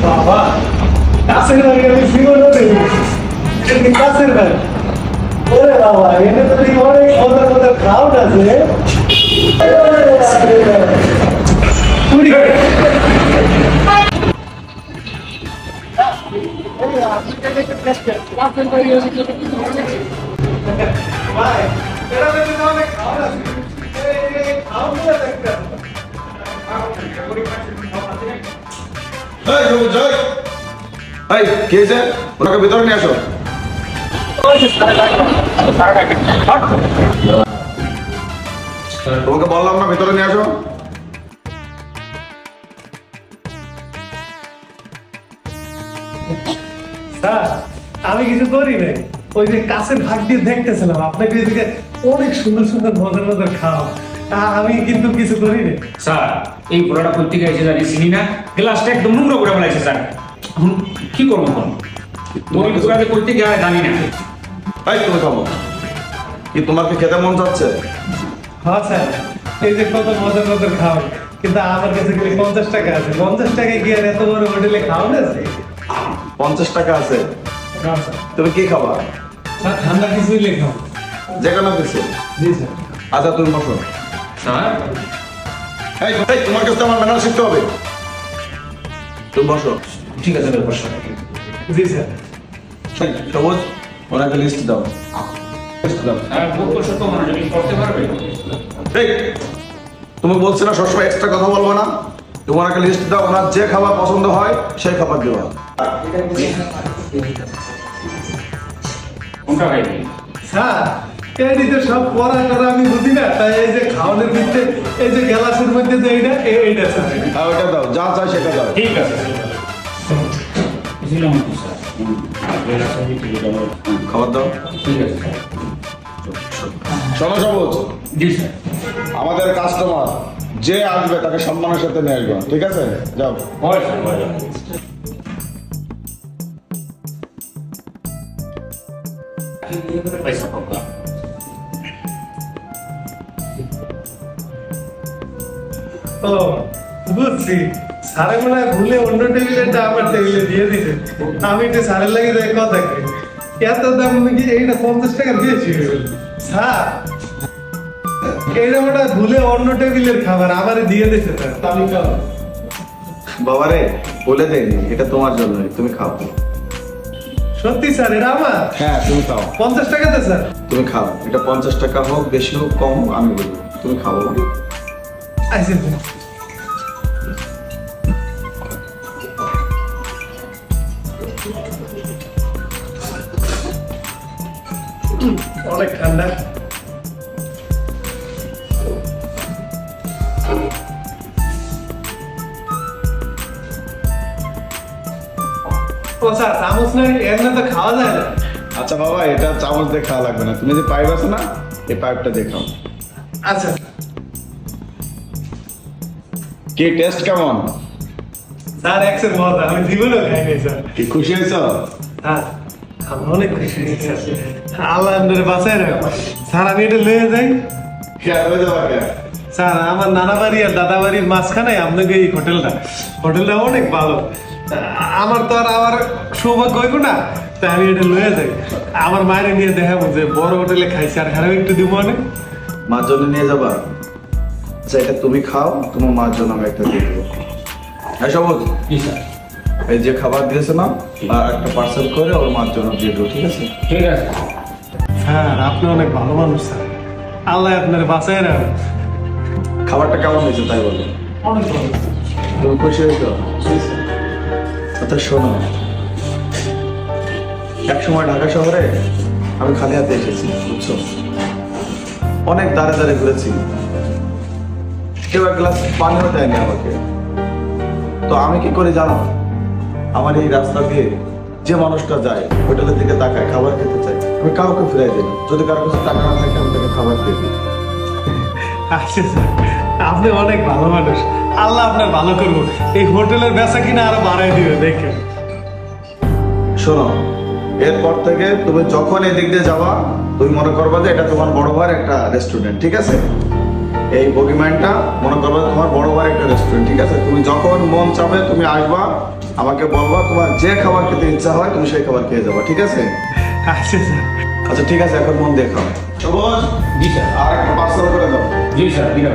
বাবা কাছের বাড়ি আমি ফিরো নেবে এটা কাছের বাড়ি ওরে বাবা এটা তো দেখি অনেক মজার মজার ক্রাউড আছে কুড়ি এই কে হয়েছে ওনাকে ভিতরে নিয়ে আসো। তোমাকে বললাম না ভিতরে নিয়ে আসো। স্যার আমি কিছু করি নাই। ওই যে কাছের ভাগ দিয়ে দেখতেছিলাম আপনাকে এদিকে অনেক সুন্দর সুন্দর মজার মজার খাওয়া আমি কিন্তু কিছু করি নাই। স্যার এই ঘোড়াটা করতে গেছে জানি চিনি না? গ্লাসটা একদম নোংরা করে ফেলাইছে স্যার। এখন কি করব এখন ওই ঘোড়াতে করতে গিয়ে জানি না। এই তুমি খাব। কি তোমার কি খেতে মন চাচ্ছে? হ্যাঁ স্যার এই যে কত মজার মজার খাওয়া কিন্তু আমার কাছে গেলে পঞ্চাশ টাকা আছে। পঞ্চাশ টাকায় গিয়ে এত বড় হোটেলে খাওয়া না পঞ্চাশ টাকা আছে। তুমি কি খাবা? স্যার ঠান্ডা কিছুই লেখাও যে কোনো কিছু। জি স্যার। আচ্ছা তুমি বসো। স্যার? এই তোমার কাছে তো আমার ম্যানার শিখতে হবে। তুমি বসো। ঠিক আছে ব্যাপার স্যার জি স্যার। সবুজ ওনাকে লিস্ট দাও তুমি বলছি না সবসময় এক্সট্রা কথা বলব না। তুমি ওনাকে লিস্ট দাও ওনার যে খাবার পছন্দ হয় সেই খাবার দেওয়া কোনটা স্যার এই যে সব পড়া টরা আমি বুঝি না তাই এই যে খাওয়ানোর ভিতরে এই যে গ্যালাসের মধ্যে যে এইটা এইটা স্যার। হ্যাঁ ওইটা দাও যা চাই সেটা দাও। ঠিক আছে। বুঝলাম তো স্যার হুম, গ্লাস আমি ঠিক আছে খাবার দাও। ঠিক আছে শোনো সবুজ। জি স্যার। আমাদের কাস্টমার যে আসবে তাকে সম্মানের সাথে নিয়ে আসবে ঠিক আছে? যাও। হয় স্যার হয় পয়সা পাবো। বুঝছি। স্যারে মনে হয় ভুলে অন্য টেবিলেটা আমার টেবিলে দিয়ে দিছে আমি একটু স্যারের লাগে কথা কই। এত দাম নাকি এইটা পঞ্চাশ টাকা দিয়েছি? স্যার এইটা মনে ভুলে অন্য টেবিলের খাবার আমারে দিয়ে দিছে স্যার আমি বাবারে বলে দেয়নি এটা তোমার জন্য তুমি খাও। সত্যি স্যার এটা আমার? হ্যাঁ তুমি খাও। পঞ্চাশ টাকাতে স্যার। তুমি খাও এটা পঞ্চাশ টাকা হোক বেশি হোক কম হোক আমি বলব তুমি খাও বাবা। অনেক ঠান্ডা। ও চামচ নাই এমনি তো খাওয়া যায় না। আচ্ছা বাবা এটা চামচ দিয়ে খাওয়া লাগবে না। তুমি যে পাইপ আছে না এই পাইপটা দিয়ে খাও। আচ্ছা কি টেস্ট কেমন? স্যার একশোর মজা। আমি জীবনেও খাইনি স্যার। কি খুশি হয়েছ? হ্যাঁ। আমি অনেক খুশি হয়েছি। আল্লাহ আপনার বাঁচায় রাখো স্যার আমি এটা লয়ে যাই। হয়ে? স্যার আমার নানা বাড়ি আর দাদা বাড়ির মাঝখানে আপনাকে এই হোটেলটা। হোটেলটা অনেক ভালো। আমার তো আর আমার সৌভাগ্য হইব না তাই আমি এটা লয়ে যাই। আমার মায়ের নিয়ে দেখাবো যে বড় হোটেলে খাইছি আর হ্যাঁ একটু দিব অনেক মার জন্য নিয়ে যাবা? আচ্ছা এটা তুমি খাও তোমার মার জন্য আমি একটা দিয়ে দেবো। হ্যাঁ সবুজ। এই যে খাবার দিয়েছে না আর একটা পার্সেল করে ওর মার জন্য দিয়ে দেবো ঠিক আছে? ঠিক আছে। স্যার আপনি অনেক ভালো মানুষ স্যার। আল্লাহ আপনার বাঁচায় রাখো খাবারটা কেমন হয়েছে তাই বলো? অনেক ভালো। তুমি খুশি হয়েছো? আচ্ছা শোনো। এক সময় ঢাকা শহরে আমি খালি হাতে এসেছি বুঝছ? অনেক দাঁড়ে দাঁড়ে ঘুরেছি। কেউ এক গ্লাস পানিও দেয়নি আমাকে। তো আমি কি করে জানো? আমার এই রাস্তা দিয়ে যে মানুষটা যায় হোটেলের দিকে তাকায় খাবার খেতে চাই আমি কাউকে ফিরাই দিই যদি কারও কাছে টাকা না থাকে আমি তাকে খাবার দিয়ে দিই। আচ্ছা স্যার আপনি অনেক ভালো মানুষ। আল্লাহ আপনার ভালো করব এই হোটেলের বেচা কিনা আরও বাড়াই দিবে দেখেন। শোনো এরপর থেকে তুমি যখন এদিক দিয়ে যাওয়া তুমি মনে করবা যে এটা তোমার বড় ভাইয়ের একটা রেস্টুরেন্ট ঠিক আছে? এই বগিম্যানটা মনে করবে তোমার বড় বড় একটা রেস্টুরেন্ট ঠিক আছে? তুমি যখন মন চাবে তুমি আসবা আমাকে বলবা তোমার যে খাবার খেতে ইচ্ছা হয় তুমি সেই খাবার খেয়ে যাবা ঠিক আছে? আচ্ছা স্যার। আচ্ছা ঠিক আছে এখন মন দেখাও। খাও সবুজ জি স্যার আর একটা পার্সেল করে দাও। জি স্যার দিলাম